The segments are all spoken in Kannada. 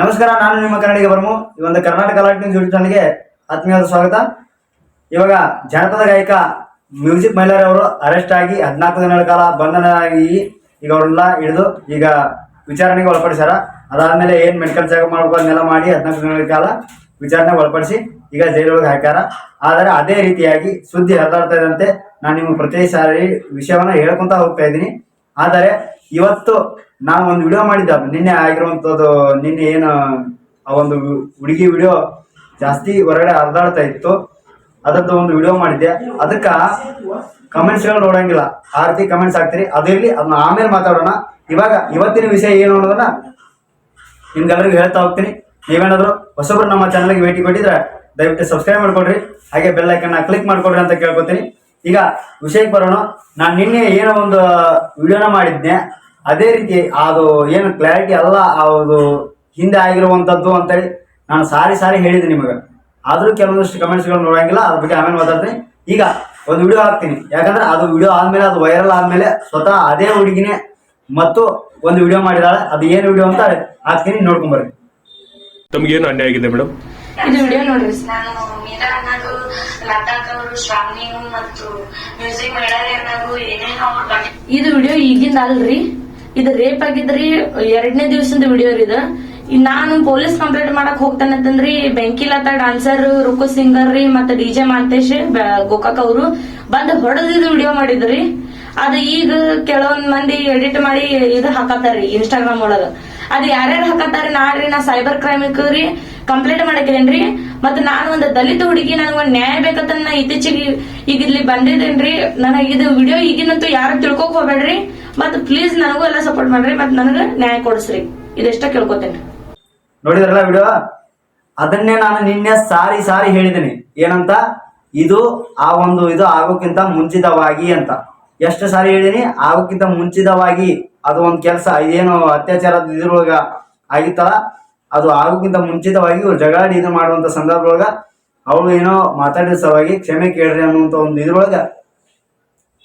ನಮಸ್ಕಾರ, ನಾನು ನಿಮ್ಮ ಕನ್ನಡಿಗೆ ಬರ್ಮು ಈ ಒಂದು ಕರ್ನಾಟಕ ಲೈಟ್ ಯೂಟ್ಯೂಬ್ ಚಾನಲ್ಗೆ ಆತ್ಮೀಯವಾದ ಸ್ವಾಗತ. ಇವಾಗ ಜಾನಪದ ಗಾಯಕ ಮ್ಯೂಸಿಕ್ ಮೈಲಾರಿ ಅವರು ಅರೆಸ್ಟ್ ಆಗಿ ಹದಿನಾಲ್ಕು ದಿನಗಳ ಕಾಲ ಬಂಧನಾಗಿ ಈಗ ಅವ್ರನ್ನೆಲ್ಲ ಹಿಡಿದು ಈಗ ವಿಚಾರಣೆಗೆ ಒಳಪಡಿಸ್ಯಾರ. ಅದಾದಮೇಲೆ ಏನ್ ಮೆಡಿಕಲ್ ಚೆಕಪ್ ಮಾಡಬೇಕು ಅದನ್ನೆಲ್ಲ ಮಾಡಿ ಹದಿನಾಲ್ಕು ದಿನಗಳ ಕಾಲ ವಿಚಾರಣೆಗೆ ಒಳಪಡಿಸಿ ಈಗ ಜೈಲೊಳಗೆ ಹಾಕ್ಯಾರ. ಆದರೆ ಅದೇ ರೀತಿಯಾಗಿ ಸುದ್ದಿ ಹರಿದಾಡ್ತಾ ಇದ್ದಂತೆ ನಾನು ನಿಮ್ಗೆ ಪ್ರತಿ ಸಾರಿ ವಿಷಯವನ್ನ ಹೇಳ್ಕೊಂತ ಹೋಗ್ತಾ ಇದ್ದೀನಿ. ಆದರೆ ಇವತ್ತು ನಾನು ಒಂದು ವಿಡಿಯೋ ಮಾಡಿದ್ದೆ. ಅದು ನಿನ್ನೆ ಆಗಿರುವಂಥದ್ದು ನಿನ್ನೆ ಏನು, ಆ ಒಂದು ಹುಡುಗಿ ವಿಡಿಯೋ ಜಾಸ್ತಿ ಹೊರಗಡೆ ಹರಿದಾಡ್ತಾ ಇತ್ತು. ಅದರದ್ದು ಒಂದು ವಿಡಿಯೋ ಮಾಡಿದ್ದೆ. ಅದಕ್ಕೆ ಕಮೆಂಟ್ಸ್ಗಳು ನೋಡಂಗಿಲ್ಲ. ಆ ರೀತಿ ಕಮೆಂಟ್ಸ್ ಹಾಕ್ತೀರಿ ಅದರಲ್ಲಿ ಅದನ್ನ ಆಮೇಲೆ ಮಾತಾಡೋಣ. ಇವಾಗ ಇವತ್ತಿನ ವಿಷಯ ಏನು ಅನ್ನೋದನ್ನ ನಿಮ್ಗೆಲ್ಲರಿಗೂ ಹೇಳ್ತಾ ಹೋಗ್ತೀನಿ. ನೀವೇನಾದ್ರು ಹೊಸಬ್ರು ನಮ್ಮ ಚಾನಲ್ಗೆ ಭೇಟಿ ಕೊಟ್ಟಿದ್ರೆ ದಯವಿಟ್ಟು ಸಬ್ಸ್ಕ್ರೈಬ್ ಮಾಡ್ಕೊಡ್ರಿ ಹಾಗೆ ಬೆಲ್ ಐಕನ್ನ ಕ್ಲಿಕ್ ಮಾಡ್ಕೊಡ್ರಿ ಅಂತ ಕೇಳ್ಕೊತೀನಿ. ಈಗ ವಿಷಯಕ್ಕೆ ಬರೋಣ. ನಾನು ನಿನ್ನೆ ಏನೋ ಒಂದು ವಿಡಿಯೋನ ಮಾಡಿದ್ನೆ. ಅದೇ ರೀತಿ ಅದು ಏನು ಕ್ಲಾರಿಟಿ ಅಲ್ಲ ಅದು ಹಿಂದೆ ಆಗಿರುವಂಥದ್ದು ಅಂತೇಳಿ ನಾನು ಸಾರಿ ಸಾರಿ ಹೇಳಿದೆ ನಿಮಗೆ. ಆದರೂ ಕೆಲವೊಂದಷ್ಟು ಕಮೆಂಟ್ಸ್ಗಳು ನೋಡೋಂಗಿಲ್ಲ ಅದ್ರ ಬಗ್ಗೆ ಆಮೇಲೆ ಮಾತಾಡ್ತೀನಿ. ಈಗ ಒಂದು ವಿಡಿಯೋ ಹಾಕ್ತೀನಿ. ಯಾಕಂದ್ರೆ ಅದು ವಿಡಿಯೋ ಆದ್ಮೇಲೆ ಅದು ವೈರಲ್ ಆದ್ಮೇಲೆ ಸ್ವತಃ ಅದೇ ಹುಡುಗಿನೇ ಮತ್ತು ಒಂದು ವಿಡಿಯೋ ಮಾಡಿದಾಳೆ. ಅದು ಏನು ವಿಡಿಯೋ ಅಂತ ಹಾಕ್ತೀನಿ ನೋಡ್ಕೊಂಬರ್ರಿ ತಮಗೇನು ಅನ್ಯಾಯ ಆಗಿದೆ ಮೇಡಮ್ ಇದು ವಿಡಿಯೋ ನೋಡ್ರಿ. ನಾನು ಮೀರಾ ಅನ್ನೋದು ಲತಾಕ್ ಅವರು ಶ್ರಾವಣಿ ಮತ್ತು ಮ್ಯೂಸಿಕ್ ಮೇಳರಿ ಅನ್ನೋದು ಏನೇನೋ ಇದು ವಿಡಿಯೋ ಈಗಿಂದ ಅಲ್ರಿ? ಇದು ರೇಪ್ ಆಗಿದ್ರಿ, ಎರಡನೇ ದಿವಸದ ವಿಡಿಯೋ ಇದ. ನಾನು ಪೊಲೀಸ್ ಕಂಪ್ಲೇಂಟ್ ಮಾಡಕ್ ಹೋಗ್ತಾನೆ ಅಂತಂದ್ರಿ, ಬೆಂಕಿ ಲತಾ ಡಾನ್ಸರ್ ರುಕು ಸಿಂಗರ್ ರೀ, ಮತ್ತೆ ಡಿ ಜೆ ಮಾಂತೇಶ್ ಗೋಕಾಕ್ ಅವರು ಬಂದ್ ಹೊಡೆದಿದ್ದು ವಿಡಿಯೋ ಮಾಡಿದ್ರಿ. ಅದ ಈಗ ಕೆಲವೊಂದ್ ಮಂದಿ ಎಡಿಟ್ ಮಾಡಿ ಇದು ಹಾಕತಾರಿ ಇನ್ಸ್ಟಾಗ್ರಾಮ್ ಒಳಗ. ಅದ್ ಯಾರ್ಯಾರು ಹಾಕತಾರಿ ನಾಡ್ರಿ ನಾ ಸೈಬರ್ ಕ್ರೈಮ್ ರೀ ಕಂಪ್ಲೇಂಟ್ ಮಾಡಕೇನ್ರಿ. ಮತ್ತ ನಾನು ಒಂದು ದಲಿತ ಹುಡುಗಿ, ನನಗೆ ಒಂದ್ ನ್ಯಾಯ ಬೇಕಂತ ನಾ ಇತ್ತೀಚೆಗೆ ಈಗ ಇಲ್ಲಿ ಬಂದಿದ್ದೇನ್ರಿ. ನನಗೆ ಇದು ವಿಡಿಯೋ ಈಗಿನಂತೂ ಯಾರು ತಿಳ್ಕೊಕ್ ಹೋಗ್ಬೇಡ್ರಿ. ಮತ್ ಪ್ಲೀಸ್ ನನಗೂ ಎಲ್ಲ ಸಪೋರ್ಟ್ ಮಾಡ್ರಿ, ಮತ್ತೆ ನನಗೆ ನ್ಯಾಯ ಕೊಡಿಸ್ರಿ. ಇದೆಷ್ಟ ಕೇಳ್ಕೊತೇನೆ. ನೋಡಿದ್ರಲ್ಲ ವಿಡಿಯೋ? ಅದನ್ನೇ ನಾನು ನಿನ್ನೆ ಸಾರಿ ಸಾರಿ ಹೇಳಿದ್ದೀನಿ. ಏನಂತ? ಇದು ಆ ಒಂದು ಇದು ಆಗೋಕ್ಕಿಂತ ಮುಂಚಿತವಾಗಿ ಅಂತ. ಎಷ್ಟು ಸಾರಿ ಹೇಳಿದೀನಿ? ಆಗೋಕ್ಕಿಂತ ಮುಂಚಿತವಾಗಿ. ಅದು ಒಂದು ಕೆಲಸ, ಇದೇನು ಅತ್ಯಾಚಾರದ ಇದ್ರೊಳಗ ಆಗಿತ್ತಲ್ಲ, ಅದು ಆಗೋಕ್ಕಿಂತ ಮುಂಚಿತವಾಗಿ ಇವ್ರು ಜಗಳಾಡಿ ಇದು ಮಾಡುವಂತ ಸಂದರ್ಭದೊಳಗ ಅವಳು ಏನೋ ಮಾತಾಡಿದ ಸಲುವಾಗಿ ಕ್ಷಮೆ ಕೇಳ್ರಿ ಅನ್ನುವಂತ ಒಂದು ಇದ್ರೊಳಗ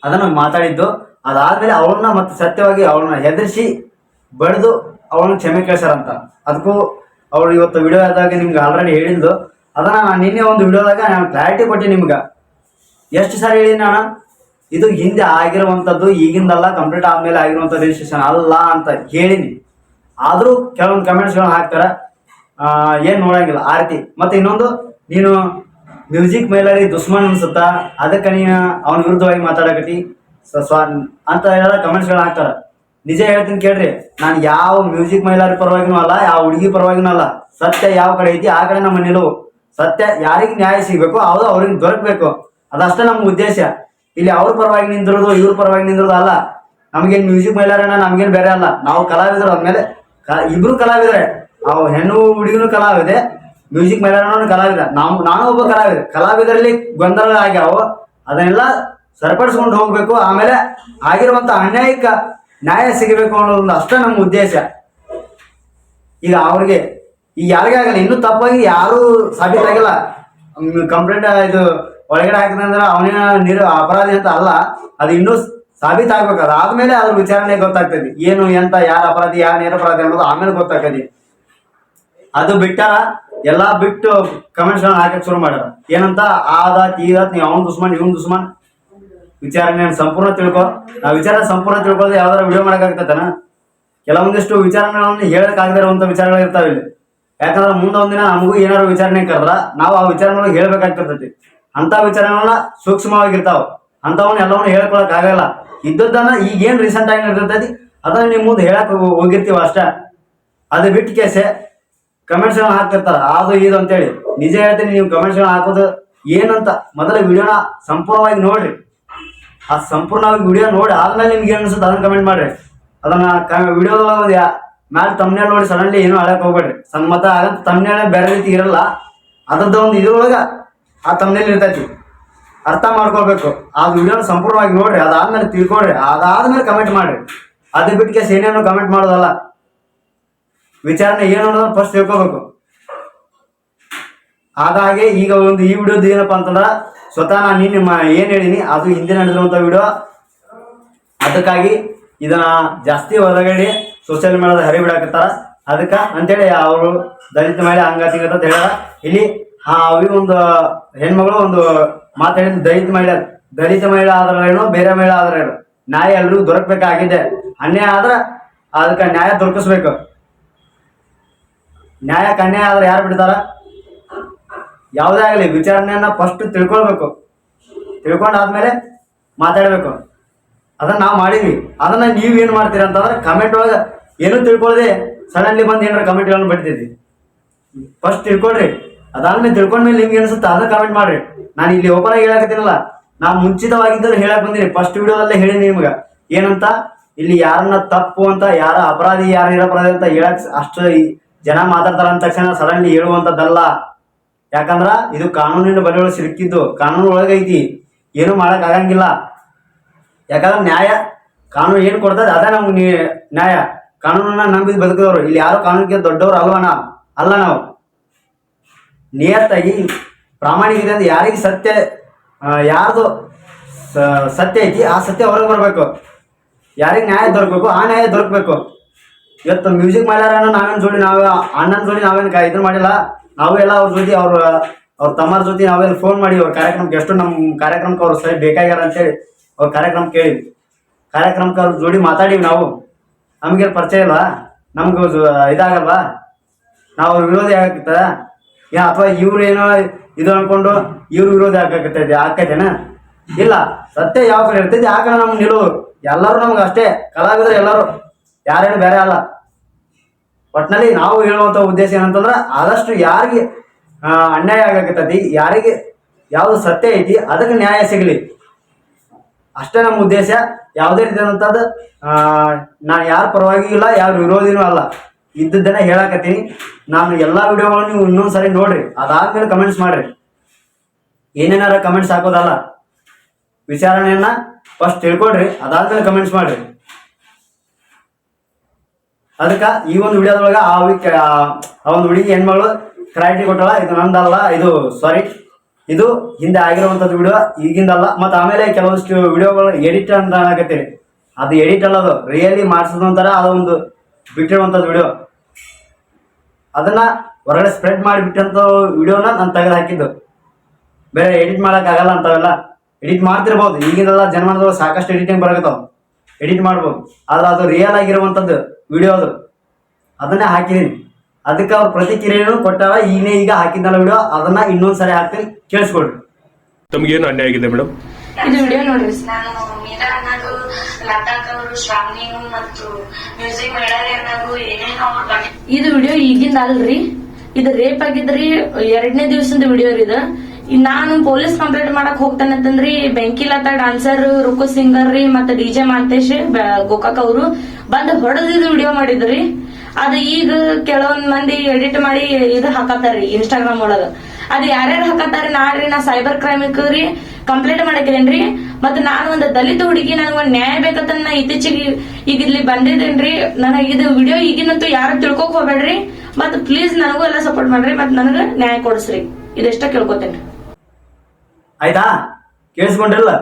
ಅದನ್ನ ಮಾತಾಡಿದ್ದು. ಅದಾದ್ಮೇಲೆ ಅವಳನ್ನ ಮತ್ತೆ ಸತ್ಯವಾಗಿ ಅವಳನ್ನ ಹೆದರಿಸಿ ಬಡಿದು ಅವಳನ್ನ ಕ್ಷಮೆ ಕೇಳ್ಸಾರಂತ. ಅದಕ್ಕೂ ಅವ್ರು ಇವತ್ತು ವಿಡಿಯೋ ಆದಾಗ ನಿಮ್ಗೆ ಆಲ್ರೆಡಿ ಹೇಳಿದ್ದು. ಅದನ್ನ ನಾನು ನಿನ್ನೆ ಒಂದು ವಿಡಿಯೋದಾಗ ನಾನು ಕ್ಲಾರಿಟಿ ಕೊಟ್ಟೆ ನಿಮ್ಗೆ. ಎಷ್ಟು ಸಾರಿ ಹೇಳಿ ನಾನು? ಇದು ಹಿಂದೆ ಆಗಿರುವಂಥದ್ದು ಈಗಿಂದಲ್ಲ ಕಂಪ್ಲೀಟ್ ಆದ್ಮೇಲೆ ಆಗಿರುವಂಥ ರಿಜಿಸ್ಟ್ರೇಷನ್ ಅಲ್ಲ ಅಂತ ಹೇಳಿನಿ. ಆದರೂ ಕೆಲವೊಂದು ಕಮೆಂಟ್ಸ್ಗಳನ್ನ ಹಾಕ್ತಾರೆ. ಏನು ನೋಡಂಗಿಲ್ಲ, ಆ ರೀತಿ. ಮತ್ತೆ ಇನ್ನೊಂದು, ನೀನು ಮ್ಯೂಸಿಕ್ ಮೇಲರಿ ದುಶ್ಮನ್ ಅನ್ಸುತ್ತಾ? ಅದಕ್ಕೆ ನೀನು ಅವನ ವಿರುದ್ಧವಾಗಿ ಮಾತಾಡಕತಿ ಸ- ಸ್ವ ಅಂತ ಎಲ್ಲ ಕಮೆಂಟ್ಸ್ಗಳು ಹಾಕ್ತಾರೆ. ನಿಜ ಹೇಳ್ತೀನಿ ಕೇಳ್ರಿ, ನಾನು ಯಾವ ಮ್ಯೂಸಿಕ್ ಮಹಿಳಾರ ಪರವಾಗಿನೂ ಅಲ್ಲ, ಯಾವ ಹುಡುಗಿ ಪರವಾಗಿನೂ ಅಲ್ಲ. ಸತ್ಯ ಯಾವ ಕಡೆ ಐತಿ, ಆ ಕಡೆ ನಮ್ಮ ನಿಲುವು. ಸತ್ಯ ಯಾರಿಗೆ ನ್ಯಾಯ ಸಿಗಬೇಕು ಅವ್ರು ಅವ್ರಿಗೆ ದೊರಕಬೇಕು. ಅದಷ್ಟೇ ನಮ್ಮ ಉದ್ದೇಶ. ಇಲ್ಲಿ ಅವ್ರ ಪರವಾಗಿ ನಿಂದಿರೋದು, ಇವ್ರ ಪರವಾಗಿ ನಿಂದಿರೋದು ಅಲ್ಲ. ನಮಗೇನು ಮ್ಯೂಸಿಕ್ ಮೈಲಾರಣ್ಣ ನಮ್ಗೇನು ಬೇರೆ ಅಲ್ಲ. ನಾವು ಕಲಾವಿದರು ಅಂದಮೇಲೆ ಕ ಇಬ್ರು ಕಲಾವಿದರೆ ನಾವು ಹೆಣ್ಣು ಹುಡುಗಿನೂ ಕಲಾವಿದೆ ಮ್ಯೂಸಿಕ್ ಮೈಲಾರಣ್ಣನು ಕಲಾವಿದ. ನಾವು ನಾನು ಒಬ್ಬ ಕಲಾವಿದ. ಕಲಾವಿದರಲ್ಲಿ ಗೊಂದಲ ಆಗ್ಯಾವ ಅದನ್ನೆಲ್ಲ ಸರಿಪಡಿಸ್ಕೊಂಡು ಹೋಗ್ಬೇಕು. ಆಮೇಲೆ ಆಗಿರುವಂತ ಅನ್ಯಾಯಕ್ಕ ನ್ಯಾಯ ಸಿಗಬೇಕು ಅನ್ನೋದು ಅಷ್ಟೇ ನಮ್ಮ ಉದ್ದೇಶ. ಈಗ ಅವ್ರಿಗೆ ಈಗ ಯಾರಿಗೇ ಆಗಲ್ಲ, ಇನ್ನೂ ತಪ್ಪಾಗಿ ಯಾರೂ ಸಾಬೀತಾಗಿಲ್ಲ. ಕಂಪ್ಲೇಂಟ್ ಇದು ಒಳಗಡೆ ಹಾಕಿದ್ರೆ ಅವನೇನ ನಿರ್, ಅಪರಾಧಿ ಅಂತ ಅಲ್ಲ, ಅದು ಇನ್ನೂ ಸಾಬೀತಾಗ್ಬೇಕು. ಅದಾದ್ಮೇಲೆ ಅದ್ರ ವಿಚಾರಣೆ ಗೊತ್ತಾಗ್ತದೆ. ಏನು, ಎಂತ, ಯಾರ ಅಪರಾಧಿ ಯಾರ ಅಪರಾಧಿ ಅನ್ನೋದು ಆಮೇಲೆ ಗೊತ್ತಾಗ್ತದೆ. ಅದು ಬಿಟ್ಟ ಎಲ್ಲಾ ಬಿಟ್ಟು ಕಮೆಂಟ್ಸ್ ಹಾಕಕ್ ಶುರು ಮಾಡ್ಯಾರ. ಏನಂತ ಆದಾತ್ ಈದಾತ್ ನೀವು ಅವನ್ ದುಸ್ಮಾನ್ ಇವನ್ ದುಸ್ಮಾನ್ ವಿಚಾರಣೆ ಸಂಪೂರ್ಣ ತಿಳ್ಕೊ? ಆ ವಿಚಾರ ಸಂಪೂರ್ಣ ತಿಳ್ಕೊಳ್ಳೋದು ಯಾವ್ದಾರ ವಿಡಿಯೋ ಮಾಡಕ್ಕಾಗ್ತದನ ಕೆಲವೊಂದಿಷ್ಟು ವಿಚಾರಗಳನ್ನು ಹೇಳಕ್ ಆಗದಿರುವಂತ ವಿಚಾರಗಳು ಇರ್ತಾವೆ ಇಲ್ಲಿ. ಯಾಕಂದ್ರೆ ಮುಂದೆ ಒಂದಿನ ನಮಗೂ ಏನಾರು ವಿಚಾರಣೆ ಕರೆದ್ರ ನಾವು ಆ ವಿಚಾರಗಳನ್ನ ಹೇಳ್ಬೇಕಾಗ್ತಿರ್ತೈತಿ. ಅಂತ ವಿಚಾರಗಳನ್ನ ಸೂಕ್ಷ್ಮವಾಗಿರ್ತಾವ. ಅಂತವನ್ನ ಎಲ್ಲವನ್ನ ಹೇಳ್ಕೊಳಕ್ ಆಗಲ್ಲ. ಇದ್ದದ್ದನ್ನ ಈಗ ಏನ್ ರೀಸೆಂಟ್ ಆಗಿ ನಡೆದಿರ್ತೈತಿ, ಅದನ್ನ ನಿಮ್ ಮುಂದೆ ಹೇಳಕ್ ಹೋಗಿರ್ತೀವ ಅಷ್ಟ. ಅದು ಬಿಟ್ಟು ಕೇಸೆ ಕಮೆಂಟ್ಸ್ ಹಾಕ್ತಿರ್ತಾರ. ಅದು ಇದು ಅಂತೇಳಿ. ನಿಜ ಹೇಳ್ತೀನಿ, ನೀವು ಕಮೆಂಟ್ಸ್ ಹಾಕೋದು ಏನಂತ ಮೊದಲ ವಿಡಿಯೋನ ಸಂಪೂರ್ಣವಾಗಿ ನೋಡ್ರಿ. ಆ ಸಂಪೂರ್ಣವಾಗಿ ವಿಡಿಯೋ ನೋಡಿ ಆದ್ಮೇಲೆ ನಿಮ್ಗೆ ಏನ್ ಅನ್ಸುತ್ತೆ ಅದನ್ನ ಕಮೆಂಟ್ ಮಾಡ್ರಿ. ಅದನ್ನ ವಿಡಿಯೋದೊಳಗೆ ಮ್ಯಾಲ ತಮ್ಮನೇಲಿ ನೋಡಿ ಸಡನ್ಲಿ ಏನೂ ಅಳಕ್ ಹೋಗ್ಬೇಡ್ರಿ. ಸಮ್ಮತ ಆಗಂತ ತಮ್ಮನೇಳ ಬೇರೆ ರೀತಿ ಇರಲ್ಲ. ಅದ್ರದ್ದು ಒಂದು ಇದ್ರೊಳಗ ಆ ತಮ್ಮನೇಲಿ ಇರ್ತೈತಿ. ಅರ್ಥ ಮಾಡ್ಕೊಳ್ಬೇಕು. ಆ ವಿಡಿಯೋನ ಸಂಪೂರ್ಣವಾಗಿ ನೋಡ್ರಿ. ಅದಾದ್ಮೇಲೆ ತಿಳ್ಕೊಳ್ರಿ. ಅದಾದ್ಮೇಲೆ ಕಮೆಂಟ್ ಮಾಡ್ರಿ. ಅದು ಬಿಟ್ಟು ಕೇಸ್ ಏನೇನು ಕಮೆಂಟ್ ಮಾಡೋದಲ್ಲ. ವಿಚಾರಣೆ ಏನು ಅನ್ನೋದನ್ನ ಫಸ್ಟ್ ತಿಳ್ಕೊಬೇಕು. ಹಾಗಾಗಿ ಈಗ ಒಂದು ಈ ವಿಡಿಯೋದ ಏನಪ್ಪ ಅಂತಂದ್ರ ಸ್ವತಃ ನಾನು ನಿನ್ನೆ ಏನು ಹೇಳಿನಿ? ಅದು ಹಿಂದೆ ನಡೆದಿರುವಂತ ವಿಡಿಯೋ. ಅದಕ್ಕಾಗಿ ಇದನ್ನ ಜಾಸ್ತಿ ಹೊರಗಡೆ ಸೋಷಿಯಲ್ ಮೀಡಿಯಾದ ಹರಿ ಬಿಡಾಕತ್ತಾರ. ಅದಕ್ಕೆ ಅಂತೇಳಿ ಅವರು ದಲಿತ ಮಹಿಳೆ ಹಂಗಾತಿ ಅಂತ ಹೇಳ್ಯಾರ. ಇಲ್ಲಿ ಅವಿ ಒಂದು ಹೆಣ್ಮಗಳು ಒಂದು ಮಾತಾಡಿದ ದಲಿತ ಮಹಿಳೆ ದಲಿತ ಮಹಿಳೆ ಆದ್ರೇನು ಬೇರೆ ಮಹಿಳೆ ಆದ್ರೇನು ನ್ಯಾಯ ಎಲ್ರಿಗೂ ದೊರಕಬೇಕಾಗಿದೆ. ಅನ್ಯಾಯ ಆದ್ರೆ ಅದಕ್ಕೆ ನ್ಯಾಯ ದೊರಕಿಸ್ಬೇಕು. ನ್ಯಾಯಕ್ಕೆ ಅನ್ಯಾಯ ಆದ್ರೆ ಯಾರು ಬಿಡ್ತಾರ? ಯಾವುದೇ ಆಗಲಿ ವಿಚಾರಣೆಯನ್ನ ಫಸ್ಟ್ ತಿಳ್ಕೊಳ್ಬೇಕು. ತಿಳ್ಕೊಂಡಾದ್ಮೇಲೆ ಮಾತಾಡಬೇಕು. ಅದನ್ನ ನಾವು ಮಾಡಿದ್ವಿ ಅದನ್ನ ನೀವು ಏನು ಮಾಡ್ತೀರಿ ಅಂತಂದ್ರೆ ಕಮೆಂಟ್ ಒಳಗೆ ಏನೂ ತಿಳ್ಕೊಳ್ಳದೆ ಸಡನ್ಲಿ ಬಂದು ಏನಾರ ಕಮೆಂಟ್ಗಳನ್ನು ಬಿಡ್ತಿದ್ವಿ ಫಸ್ಟ್ ತಿಳ್ಕೊಳ್ರಿ. ಅದಾದ್ಮೇಲೆ ತಿಳ್ಕೊಂಡ್ಮೇಲೆ ನಿಮ್ಗೆ ಅನಿಸುತ್ತೆ ಅದನ್ನ ಕಮೆಂಟ್ ಮಾಡ್ರಿ. ನಾನು ಇಲ್ಲಿ ಓಪನ್ ಆಗಿ ಹೇಳಕತ್ತೀನಲ್ಲ. ನಾ ಮುಂಚಿತವಾಗಿದ್ದರೂ ಹೇಳಕ್ ಬಂದಿನಿ. ಫಸ್ಟ್ ವಿಡಿಯೋದಲ್ಲೇ ಹೇಳಿ ನಿಮ್ಗೆ. ಏನಂತ? ಇಲ್ಲಿ ಯಾರನ್ನ ತಪ್ಪು ಅಂತ, ಯಾರ ಅಪರಾಧಿ ಯಾರು ನಿರಪರಾಧಿ ಅಂತ ಹೇಳಕ್ ಅಷ್ಟು ಜನ ಮಾತಾಡ್ತಾರ ಅಂದ ತಕ್ಷಣ ಸಡನ್ಲಿ ಹೇಳುವಂಥದ್ದಲ್ಲ ಯಾಕಂದ್ರ ಇದು ಕಾನೂನಿನ ಬಲೆಯೊಳಗೆ ಸಿಲುಕಿದ್ದು ಕಾನೂನು ಒಳಗೈತಿ ಏನು ಮಾಡಕ್ ಆಗಂಗಿಲ್ಲ. ಯಾಕಂದ್ರೆ ನ್ಯಾಯ, ಕಾನೂನು ಏನು ಕೊಡ್ತದೆ ಅದೇ ನಮ್ಗೆ ನ್ಯಾಯ. ಕಾನೂನನ್ನ ನಂಬಿದ್ ಬದುಕಿದವರು. ಇಲ್ಲಿ ಯಾರು ಕಾನೂನಿಗೆ ದೊಡ್ಡವರು ಅಲ್ವ ನಾವು? ಅಲ್ಲ ನಾವು. ನಿಯತ್ತಾಗಿ ಪ್ರಾಮಾಣಿಕತೆ ಅಂದ್ರೆ ಯಾರಿಗೆ ಸತ್ಯ ಯಾರ್ದು ಸತ್ಯ ಐತಿ, ಆ ಸತ್ಯ ಹೊರಗೆ ಬರಬೇಕು. ಯಾರಿಗೆ ನ್ಯಾಯ ದೊರಕಬೇಕು, ಆ ನ್ಯಾಯ ದೊರಕಬೇಕು. ಇವತ್ತು ಮ್ಯೂಸಿಕ್ ಮಾಡ್ಯಾರ ನಾವೇನು ಜೋಡಿ ನಾವೇ, ಅಣ್ಣನ ಜೋಡಿ ನಾವೇನು ಇದನ್ನ ಮಾಡಿಲ್ಲ? ನಾವು ಎಲ್ಲ ಅವ್ರ ಜೊತೆ ಅವ್ರ ಅವ್ರ ತಮ್ಮರ ಜೊತೆ ನಾವೆಲ್ಲ ಫೋನ್ ಮಾಡಿ ಅವ್ರ ಕಾರ್ಯಕ್ರಮಕ್ಕೆ ಎಷ್ಟು ನಮ್ಮ ಕಾರ್ಯಕ್ರಮಕ್ಕೆ ಅವ್ರು ಸರಿ ಬೇಕಾಗ್ಯಾರ ಅಂತೇಳಿ ಅವ್ರ ಕಾರ್ಯಕ್ರಮ ಕೇಳಿದ್ವಿ. ಕಾರ್ಯಕ್ರಮಕ್ಕೆ ಅವ್ರ ಜೋಡಿ ಮಾತಾಡೀವಿ ನಾವು. ನಮಗೆ ಪರಿಚಯ ಇಲ್ಲ. ನಮ್ಗೆ ಇದಾಗಲ್ವಾ? ನಾವು ಅವ್ರ ವಿರೋಧಿ ಆಗತ್ತ ಯಾ, ಅಥವಾ ಇವ್ರು ಏನೋ ಇದು ಅನ್ಕೊಂಡು ಇವ್ರ ವಿರೋಧಿ ಆಗಾಕತ್ತೈತಿ ಆಕೈತೇನ ಇಲ್ಲ, ಸತ್ಯ ಯಾವ ಕಡೆ ಇರ್ತೈತಿ, ಆ ಕಡೆ ನಮ್ಗೆ ಎಲ್ಲರೂ ನಮ್ಗೆ ಅಷ್ಟೇ. ಕಲಾವಿದರು ಎಲ್ಲರೂ. ಯಾರೇನು ಬೇರೆ ಅಲ್ಲ. ಒಟ್ನಲ್ಲಿ ನಾವು ಹೇಳುವಂತ ಉದ್ದೇಶ ಏನಂತಂದ್ರೆ ಆದಷ್ಟು ಯಾರಿಗೆ ಅನ್ಯಾಯ ಆಗಕತ್ತೈತಿ, ಯಾರಿಗೆ ಯಾವ್ದು ಸತ್ಯ ಐತಿ, ಅದಕ್ಕೆ ನ್ಯಾಯ ಸಿಗಲಿ. ಅಷ್ಟೇ ನಮ್ಮ ಉದ್ದೇಶ, ಯಾವುದೇ ರೀತಿಯಾದಂಥದ್ದು ನಾನು ಯಾರ ಪರವಾಗಿ ಇಲ್ಲ, ಯಾರ ವಿರೋಧಿನೂ ಅಲ್ಲ. ಇದ್ದದ್ದನ್ನ ಹೇಳಕತ್ತೀನಿ. ನಾನು ಎಲ್ಲ ವಿಡಿಯೋಗಳನ್ನು ನೀವು ಇನ್ನೊಂದ್ಸರಿ ನೋಡ್ರಿ. ಅದಾದ್ಮೇಲೆ ಕಮೆಂಟ್ಸ್ ಮಾಡ್ರಿ. ಏನೇನಾರ ಕಮೆಂಟ್ಸ್ ಹಾಕೋದಲ್ಲ. ವಿಚಾರಣೆಯನ್ನ ಫಸ್ಟ್ ತಿಳ್ಕೊಡ್ರಿ, ಅದಾದ್ಮೇಲೆ ಕಮೆಂಟ್ಸ್ ಮಾಡ್ರಿ. ಅದಕ್ಕೆ ಈ ಒಂದು ವಿಡಿಯೋದೊಳಗೆ ಆ ಒಂದು ಹುಡುಗಿ ಹೆಣ್ಮಗಳು ಕ್ರಾಯಿಟಿ ಕೊಟ್ಟಳ. ಇದು ನಂದಲ್ಲ, ಇದು ಸಾರಿ ಇದು ಹಿಂದೆ ಆಗಿರುವಂಥದ್ದು ವಿಡಿಯೋ ಈಗಿಂದಲ್ಲ. ಮತ್ತು ಆಮೇಲೆ ಕೆಲವಷ್ಟು ವಿಡಿಯೋಗಳು ಎಡಿಟ್ ಅಂತ ಅನ್ನಕತ್ತೀರಿ ಅದು ಎಡಿಟ್ ಅಲ್ಲ ಅದು. ರಿಯಲಿ ಮಾಡಿಸಿದಂತರ ಅದು ಅದೊಂದು ಬಿಟ್ಟಿರುವಂಥದ್ದು ವಿಡಿಯೋ ಅದನ್ನ ಹೊರಗಡೆ ಸ್ಪ್ರೆಡ್ ಮಾಡಿಬಿಟ್ಟಂತ ವಿಡಿಯೋನ ನಾನು ತೆಗೆದು ಹಾಕಿದ್ದು. ಬೇರೆ ಎಡಿಟ್ ಆಗಲ್ಲ ಅಂತಾವೆಲ್ಲ. ಎಡಿಟ್ ಮಾಡ್ತಿರ್ಬೋದು. ಈಗಿನೆಲ್ಲ ಜನಮಾನದೊಳಗೆ ಸಾಕಷ್ಟು ಎಡಿಟಿಂಗ್ ಬರಕತ್ತಾವ. ಎಡಿಟ್ ಮಾಡ್ಬೋದು. ಆದ್ರೆ ಅದು ರಿಯಲ್ ಆಗಿರುವಂಥದ್ದು ವಿಡಿಯೋ ಅದು. ಅದನ್ನೇ ಹಾಕಿದೀನಿ. ಅದಕ್ಕೆ ಅವ್ರ ಪ್ರತಿಕ್ರಿಯೆನೂ ಕೊಟ್ಟಾರ ಈಗನೇ ಈಗ ಹಾಕಿದ್ದಲ್ಲ ವಿಡಿಯೋ ಅದನ್ನ ಇನ್ನೊಂದ್ ಸರಿ ಹಾಕ್ತೀನಿ. ಕೇಳಿಸ್ಕೊಡ್ರಿ ತಮಗೇನು ಅನ್ಯಾಯ ಆಗಿದೆ ಮೇಡಮ್ ಇದು ವಿಡಿಯೋ ನೋಡ್ರಿ. ನಾನು ಮೀರಾ ಅನ್ನೋದು ಲತಾಕ್ ಅವರು ಶ್ರಾವಣಿ ಮತ್ತು ಮ್ಯೂಸಿಕ್ ಮೇಳರಿ ಅನ್ನೋದು ಏನೇನೋ ಅವ್ರ ಬಗ್ಗೆ. ಇದು ವಿಡಿಯೋ ಈಗಿಂದ ಅಲ್ರಿ. ಇದು ರೇಪ್ ಆಗಿದ್ರಿ ಎರಡನೇ ದಿವಸದ ವಿಡಿಯೋ ರೀ ಇದು. ನಾನು ಪೊಲೀಸ್ ಕಂಪ್ಲೇಂಟ್ ಮಾಡಕ್ ಹೋಗ್ತಾನೆ ಅಂತಂದ್ರಿ ಬೆಂಕಿ ಲತಾ ಡಾನ್ಸರ್ ರುಕು ಸಿಂಗರ್ ರೀ, ಮತ್ತೆ ಡಿ ಜೆ ಮಾಂತೇಶ್ ಗೋಕಾಕ್ ಅವರು ಬಂದ್ ಹೊಡೆದ್ ವಿಡಿಯೋ ಮಾಡಿದ್ರಿ. ಅದ ಈಗ ಕೆಲವೊಂದ್ ಮಂದಿ ಎಡಿಟ್ ಮಾಡಿ ಇದು ಹಾಕತಾರಿ ಇನ್ಸ್ಟಾಗ್ರಾಮ್ ಒಳಗ. ಅದ್ ಯಾರ್ಯಾರು ಹಾಕತಾರಿ ನಾಡ್ರಿ, ನಾ ಸೈಬರ್ ಕ್ರೈಮ್ ರೀ ಕಂಪ್ಲೇಂಟ್ ಮಾಡಕೇನ್ರಿ. ಮತ್ತೆ ನಾನು ಒಂದು ದಲಿತ ಹುಡುಗಿ ನನಗೆ ಒಂದು ನ್ಯಾಯ ಬೇಕಂತ ನಾ ಇತ್ತೀಚೆಗೆ ಈಗ ಇಲ್ಲಿ ಬಂದಿದ್ದೇನ್ರಿ. ನನಗೆ ಇದು ವಿಡಿಯೋ ಈಗಿನಂತೂ ಯಾರು ತಿಳ್ಕೊಕ್ ಹೋಗ್ಬೇಡ್ರಿ. ಮತ್ತೆ ಪ್ಲೀಸ್ ನನಗೂ ಎಲ್ಲ ಸಪೋರ್ಟ್ ಮಾಡ್ರಿ, ಮತ್ತೆ ನನಗ ನ್ಯಾಯ ಕೊಡಿಸ್ರಿ. ಇದೆಷ್ಟ ಕೇಳ್ಕೊತೇನ್ರಿ. ಆಯ್ತಾ? ಕೇಳಿಸ್ಕೊಂಡ್ರಲ್ಲ?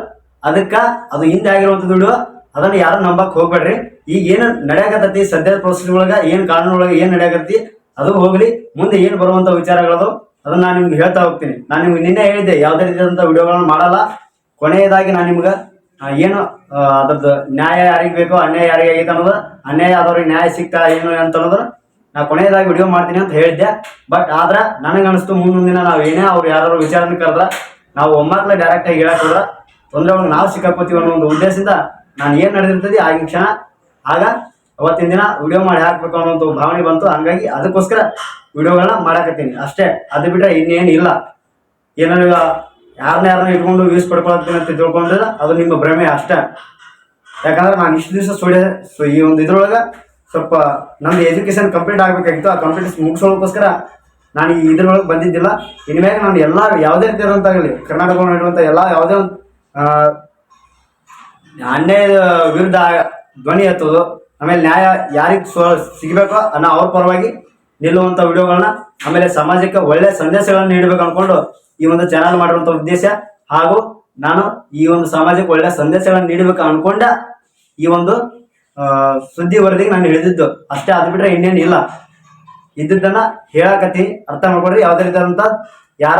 ಅದಕ್ಕ ಅದು ಹಿಂದೆ ಆಗಿರುವಂಥ ದುಡ್ಡು ಅದನ್ನ ಯಾರು ನಂಬಕ್ ಹೋಗ್ಬೇಡ್ರಿ. ಈಗ ಏನು ನಡೆಯಕತ್ತೈತಿ, ಸದ್ಯದ ಪ್ರೊಸೆಸ್ ಒಳಗೆ, ಏನು ಕಾನೂನು ಒಳಗೆ ಏನ್ ನಡೆಯಕತ್ತಿ ಅದು ಹೋಗ್ಲಿ. ಮುಂದೆ ಏನು ಬರುವಂತ ವಿಚಾರಗಳದು ಅದನ್ನ ನಾನು ನಿಮ್ಗೆ ಹೇಳ್ತಾ ಹೋಗ್ತೀನಿ. ನಾನು ನಿಮ್ಗೆ ನಿನ್ನೆ ಹೇಳಿದ್ದೆ, ಯಾವುದೇ ರೀತಿಯಾದಂಥ ವಿಡಿಯೋಗಳನ್ನ ಮಾಡಲ್ಲ. ಕೊನೆಯದಾಗಿ ನಾನು ನಿಮ್ಗೆ ಏನು ಅದ್ರದ್ದು ನ್ಯಾಯ ಯಾರಿಗೆ ಬೇಕೋ, ಅನ್ಯಾಯ ಯಾರಿಗೆ ಆಗೈತೆ ಅನ್ನೋದು, ಅನ್ಯಾಯ ಆದವ್ರಿಗೆ ನ್ಯಾಯ ಸಿಗ್ತಾ ಏನು ಅಂತ ಅನ್ನೋದು ನಾ ಕೊನೆಯದಾಗಿ ವಿಡಿಯೋ ಮಾಡ್ತೀನಿ ಅಂತ ಹೇಳಿದ್ದೆ. ಬಟ್ ಆದ್ರೆ ನನಗೆ ಅನಿಸ್ತು ಮುಂದಿನ ದಿನ ನಾವು ಏನೇ ಅವ್ರು ಯಾರು ವಿಚಾರನ ಕರೆದ್ರ ನಾವು ಒಮ್ಮಕ್ಲೆ ಡೈರೆಕ್ಟ್ ಆಗಿ ಹೇಳಕ್ ಹೋದ್ರ ತೊಂದರೆ ಒಳಗೆ ನಾವು ಸಿಕ್ಕಾಕೋತೀವಿ ಅನ್ನೋ ಒಂದು ಉದ್ದೇಶದಿಂದ ನಾನು ಏನು ನಡೆದಿರ್ತದೆ ಆಗಿನ ಕ್ಷಣ, ಆಗ ಅವತ್ತಿನ ದಿನ ವಿಡಿಯೋ ಮಾಡಿ ಹಾಕ್ಬೇಕು ಅನ್ನೋ ಒಂದು ಭಾವನೆ ಬಂತು. ಹಂಗಾಗಿ ಅದಕ್ಕೋಸ್ಕರ ವಿಡಿಯೋಗಳನ್ನ ಮಾಡಾಕತ್ತೀನಿ. ಅಷ್ಟೇ, ಅದು ಬಿಟ್ರೆ ಇನ್ನೇನು ಇಲ್ಲ. ಏನಾರ ಯಾರನ್ನ ಯಾರನ್ನ ಇಟ್ಕೊಂಡು ವ್ಯೂಸ್ ಪಡ್ಕೊಳತ್ತೀನಿ ಅಂತ ತಿಳ್ಕೊಂಡ್ರೆ ಅದು ನಿಮ್ಮ ಭ್ರಮೆ ಅಷ್ಟೇ. ಯಾಕಂದ್ರೆ ನಾನು ಇಷ್ಟು ದಿವಸ ಸ್ಟುಡಿಯೋ ಸೊ ಈ ಒಂದು ಇದ್ರೊಳಗೆ ಸ್ವಲ್ಪ ನಮ್ದು ಎಜುಕೇಶನ್ ಕಂಪ್ಲೀಟ್ ಆಗಬೇಕಾಗಿತ್ತು. ಆ ಕಂಪ್ಲೀಟ್ ಮುಗಿಸೋದಕ್ಕೋಸ್ಕರ ನಾನು ಈ ಇದ್ರೊಳಗೆ ಬಂದಿದ್ದಿಲ್ಲ. ಇನ್ಮೇಲೆ ನಾನು ಎಲ್ಲ ಯಾವುದೇ ರೀತಿಯಾದಂತಾಗಲಿ ಕರ್ನಾಟಕ ಇರುವಂತ ಎಲ್ಲ ಯಾವುದೇ ಒಂದು ಆ, ಅನ್ಯಾಯದ ವಿರುದ್ಧ ಧ್ವನಿ ಎತ್ತೋದು ಆಮೇಲೆ ನ್ಯಾಯ ಯಾರಿಗೆ ಸ್ವ ಸಿಗಬೇಕೋ ಅನ್ನೋ ಅವ್ರ ಪರವಾಗಿ ನಿಲ್ಲುವಂಥ ವಿಡಿಯೋಗಳನ್ನ ಆಮೇಲೆ ಸಮಾಜಕ್ಕೆ ಒಳ್ಳೆ ಸಂದೇಶಗಳನ್ನ ನೀಡಬೇಕು ಅನ್ಕೊಂಡು ಈ ಒಂದು ಚಾನಲ್ ಮಾಡಿರುವಂಥ ಉದ್ದೇಶ. ಹಾಗೂ ನಾನು ಈ ಒಂದು ಸಮಾಜಕ್ಕೆ ಒಳ್ಳೆ ಸಂದೇಶಗಳನ್ನು ನೀಡಬೇಕು ಅನ್ಕೊಂಡ ಈ ಒಂದು ಸುದ್ದಿ ವರದಿಗೆ ನಾನು ಹಿಡಿದಿದ್ದು ಅಷ್ಟೇ ಅದು ಬಿಟ್ರೆ ಇನ್ನೇನು ಇಲ್ಲ ಇದ್ದದ್ದನ್ನ ಹೇಳಕತ್ತಿ ಅರ್ಥ ಮಾಡ್ಕೊಡ್ರಿ ಯಾವುದೇ ರೀತಿಯಾದಂಥ ಯಾರ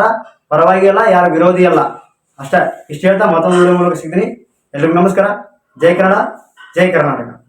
ಪರವಾಗಿ ಅಲ್ಲ, ಯಾರ ವಿರೋಧಿ ಅಲ್ಲ. ಅಷ್ಟೇ. ಇಷ್ಟು ಹೇಳ್ತಾ ಮತ್ತೊಂದು ಮೂಲಕ ಸಿಗ್ತೀನಿ. ಎಲ್ರಿಗೂ ನಮಸ್ಕಾರ. ಜೈ ಕನ್ನಡ, ಜೈ ಕರ್ನಾಟಕ.